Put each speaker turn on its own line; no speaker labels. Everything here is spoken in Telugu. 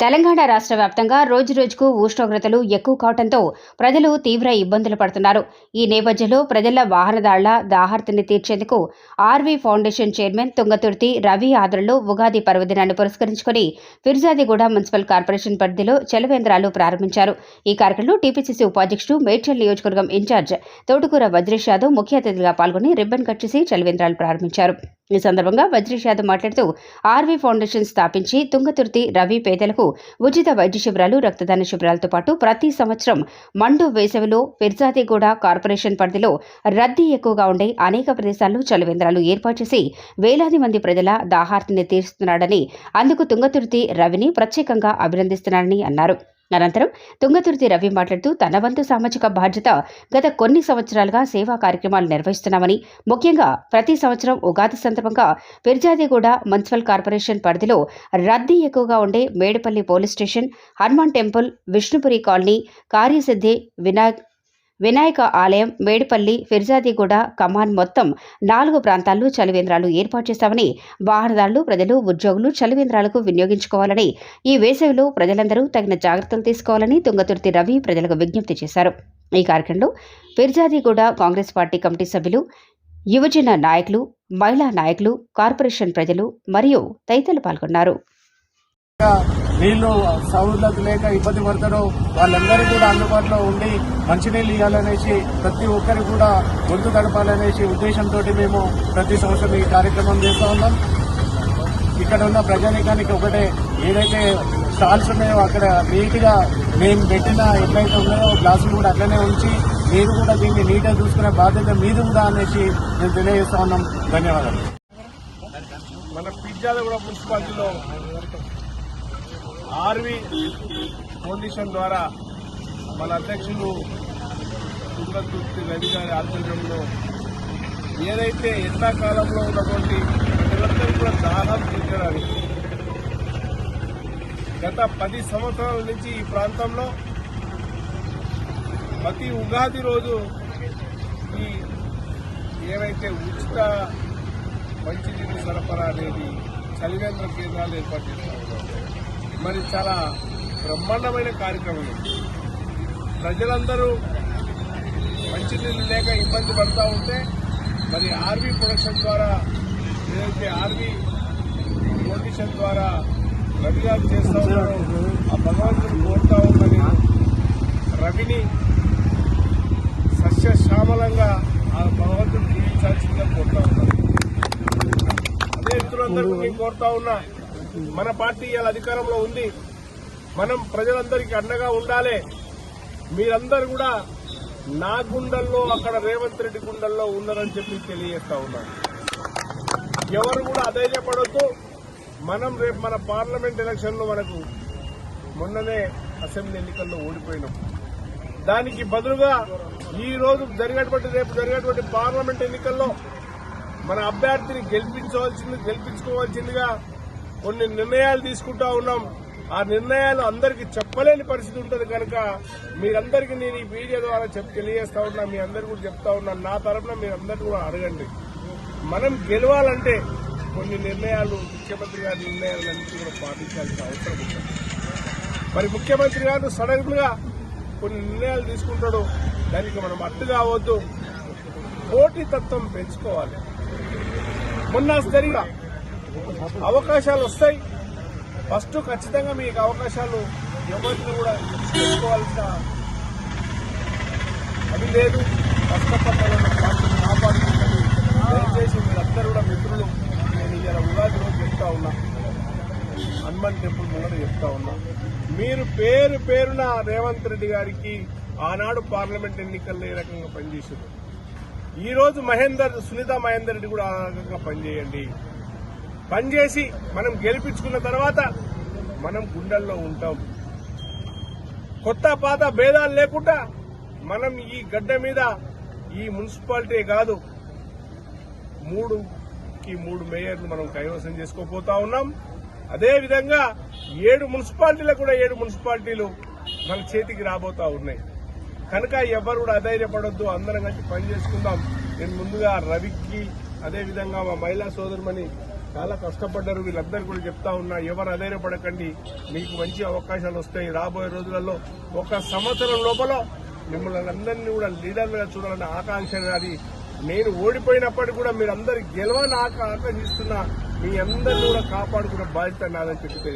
తెలంగాణ రాష్ట్ర వ్యాప్తంగా రోజురోజుకు ఉష్ణోగ్రతలు ఎక్కువ కావడంతో ప్రజలు తీవ్ర ఇబ్బందులు పడుతున్నారు. ఈ నేపథ్యంలో ప్రజల వాహనదారుల దాహార్తిని తీర్చేందుకు RV foundation chairman Tungaturthi Ravi ఆదరణలో Ugadi పర్వదినాన్ని పురస్కరించుకుని ఫిర్జాదిగూడ మున్సిపల్ కార్పొరేషన్ పరిధిలో చలవేంద్రాలు ప్రారంభించారు. ఈ కార్యక్రమంలో టీపీసీసీ ఉపాధ్యక్షుడు మేడ్చల్ నియోజకవర్గం ఇన్ఛార్జ్ తోటకూర వజ్రేష్ యాదవ్ ముఖ్య అతిథిగా పాల్గొని రిబ్బన్ కట్ చేసి చలవేంద్రాలు ప్రారంభించారు. ఈ సందర్భంగా వజ్రేష్ యాదవ్ మాట్లాడుతూ ఆర్వీ ఫౌండేషన్ స్థాపించి తుంగతుర్తి రవి పేదలకు ఉచిత వైద్య శిబిరాలు రక్తదాన శిబిరాలతో పాటు ప్రతి సంవత్సరం మండు వేసవిలో ఫిర్జాదిగూడ కార్పొరేషన్ పరిధిలో రద్దీ ఎక్కువగా ఉండే అనేక ప్రదేశాల్లో చలవేంద్రాలు ఏర్పాటు చేసి వేలాది మంది ప్రజల దాహార్తిని తీరుస్తున్నాడని అందుకు తుంగతుర్తి రవిని ప్రత్యేకంగా అభినందిస్తున్నారని అన్నారు. అనంతరం తుంగతుర్తి రవి మాట్లాడుతూ తన వంతు సామాజిక బాధ్యత గత కొన్ని సంవత్సరాలుగా సేవా కార్యక్రమాలు నిర్వహిస్తున్నామని ముఖ్యంగా ప్రతి సంవత్సరం ఉగాది సందర్భంగా ఫిర్జాదిగూడ మున్సిపల్ కార్పొరేషన్ పరిధిలో రద్దీ ఎక్కువగా ఉండే Medapalli police station Hanuman temple Vishnupuri colony Karyasiddhi Vinayak Vinayaka ఆలయం మేడిపల్లి ఫిర్జాదిగూడ కమాన్ మొత్తం నాలుగు ప్రాంతాల్లో చలివేంద్రాలు ఏర్పాటు చేశామని వాహనదారులు ప్రజలు ఉద్యోగులు చలివేంద్రాలకు వినియోగించుకోవాలని ఈ వేసవిలో ప్రజలందరూ తగిన జాగ్రత్తలు తీసుకోవాలని తుంగతుర్తి రవి ప్రజలకు విజ్ఞప్తి చేశారు. ఈ కార్యక్రమంలో ఫిర్జాదిగూడ కాంగ్రెస్ పార్టీ కమిటీ సభ్యులు యువజన నాయకులు మహిళా నాయకులు కార్పొరేషన్ ప్రజలు మరియు తదితరులు పాల్గొన్నారు.
నీళ్ళు సౌలత లేక ఇబ్బంది పడతారో వాళ్ళందరూ కూడా అందుబాటులో ఉండి మంచినీళ్ళు ఇవ్వాలనేసి ప్రతి ఒక్కరికి కూడా గొంతు గడపాలనేసి ఉద్దేశంతో మేము ప్రతి సంవత్సరం ఈ కార్యక్రమం చేస్తూ ఉన్నాం. ఇక్కడ ఉన్న ప్రజానికానికి ఒకటే ఏదైతే స్టాల్స్ ఉన్నాయో అక్కడ నీట్గా మేము పెట్టిన ఎట్లయితే ఉన్నాయో గ్లాసులు కూడా అట్లనే ఉంచి మీరు కూడా దీన్ని నీట్గా చూసుకునే బాధ్యత మీది కూడా అనేసి మేము తెలియజేస్తా ఉన్నాం. ధన్యవాదాలు. మన కూడా మున్సిపాలిటీలో ఆర్వి ఫౌండేషన్ ద్వారా మన అధ్యక్షులు తుంగతుర్తి రవి గారి ఆధ్వర్యంలో ఏదైతే ఎండాకాలంలో ఉన్నటువంటి ప్రజలందరూ కూడా దాహం తీర్చడానికి గత పది సంవత్సరాల నుంచి ఈ ప్రాంతంలో ప్రతి ఉగాది రోజు ఈ ఏవైతే ఉచిత మంచినీటి సరఫరా అనేది చలివేంద్ర కేంద్రాలు ఏర్పాటు చేస్తారు మరి చాలా బ్రహ్మాండమైన కార్యక్రమం. ప్రజలందరూ మంచినీళ్ళు లేక ఇబ్బంది పడుతూ ఉంటే మరి ఆర్వీ ప్రొడక్షన్ ద్వారా ఏదైతే ఆర్వీ ఫౌండేషన్ ద్వారా రవి గారు చేస్తూ ఉన్నారో ఆ భగవంతుడు కోరుతా ఉన్నది రవిని సస్యశ్యామలంగా ఆ భగవంతుడు జీవించాల్సిందిగా కోరుతా ఉన్నారు అదే మిత్రులందరికీ నేను కోరుతా ఉన్నా మన పార్టీ ఇవాళ అధికారంలో ఉంది. మనం ప్రజలందరికీ అండగా ఉండాలి. మీరందరూ కూడా నా గుండెల్లో అక్కడ రేవంత్ రెడ్డి గుండెల్లో ఉన్నారని చెప్పి తెలియజేస్తా ఉన్నాను ఎవరు కూడా అధైర్యపడొద్దు. మనం రేపు మన పార్లమెంట్ ఎలక్షన్లో మనకు మొన్ననే అసెంబ్లీ ఎన్నికల్లో ఓడిపోయినాం. దానికి బదులుగా ఈ రోజు జరిగేటువంటి రేపు జరిగేటువంటి పార్లమెంట్ ఎన్నికల్లో మన అభ్యర్థిని గెలిపించవలసింది గెలిపించుకోవాల్సిందిగా కొన్ని నిర్ణయాలు తీసుకుంటా ఉన్నాం. ఆ నిర్ణయాలు అందరికీ చెప్పలేని పరిస్థితి ఉంటుంది కనుక మీరందరికీ నేను ఈ వీడియో ద్వారా చెప్ తెలియజేస్తా ఉన్నా మీ అందరు కూడా చెప్తా ఉన్నా నా తరఫున మీరందరూ కూడా అడగండి. మనం గెలవాలంటే కొన్ని నిర్ణయాలు ముఖ్యమంత్రి గారి నిర్ణయాలన్నింటినీ కూడా పాటించాల్సిన అవసరం ఉంటుంది. మరి ముఖ్యమంత్రి గారు సడన్గా కొన్ని నిర్ణయాలు తీసుకుంటాడు. దానికి మనం అట్టు కావద్దు. పోటీతత్వం పెంచుకోవాలి. మొన్న జరిగిన అవకాశాలు వస్తాయి. ఫస్ట్ ఖచ్చితంగా మీకు అవకాశాలు ఎవరిని కూడా తీసుకోవాల్సిన అవి లేదు. కష్టపడ్డాలన్న పార్టీని కాపాడుకుంటుంది. దయచేసి మీరందరూ కూడా మిత్రులు. నేను ఇలా ఉగాది రోజు చెప్తా ఉన్నా. హనుమాన్ టెంపుల్ ముందర చెప్తా ఉన్నా. మీరు పేరు పేరున రేవంత్ రెడ్డి గారికి ఆనాడు పార్లమెంట్ ఎన్నికల్లో ఏ రకంగా పనిచేసారు ఈ రోజు మహేందర్ సునీత మహేందర్ రెడ్డి కూడా ఆ రకంగా పనిచేయండి. పనిచేసి మనం గెలిపించుకున్న తర్వాత మనం గుండెల్లో ఉంటాం. కొత్త పాత భేదాలు లేకుండా మనం ఈ గడ్డ మీద ఈ మున్సిపాలిటీ కాదు మూడుకి మూడు మేయర్లు మనం కైవసం చేసుకోపోతా ఉన్నాం. అదేవిధంగా ఏడు మున్సిపాలిటీలకు కూడా ఏడు మున్సిపాలిటీలు మన చేతికి రాబోతా ఉన్నాయి. కనుక ఎవరు కూడా అధైర్యపడొద్దు అందరం కలిసి పని చేసుకుందాం. నేను ముందుగా రవికి అదే విధంగా మా మహిళా సోదరుమని చాలా కష్టపడ్డారు. వీళ్ళందరూ కూడా చెప్తా ఉన్నా ఎవరు అధైర్యపడకండి. మీకు మంచి అవకాశాలు వస్తాయి. రాబోయే రోజులలో ఒక సంవత్సరం లోపల మిమ్మల్ని అందరినీ కూడా లీడర్లుగా చూడాలన్న ఆకాంక్ష అది నేను ఓడిపోయినప్పటికీ కూడా మీరందరు గెలవని ఆక ఆకాంక్షిస్తున్నా. మీ అందరినీ కూడా కాపాడుకునే బాధ్యత నాదని చెప్పి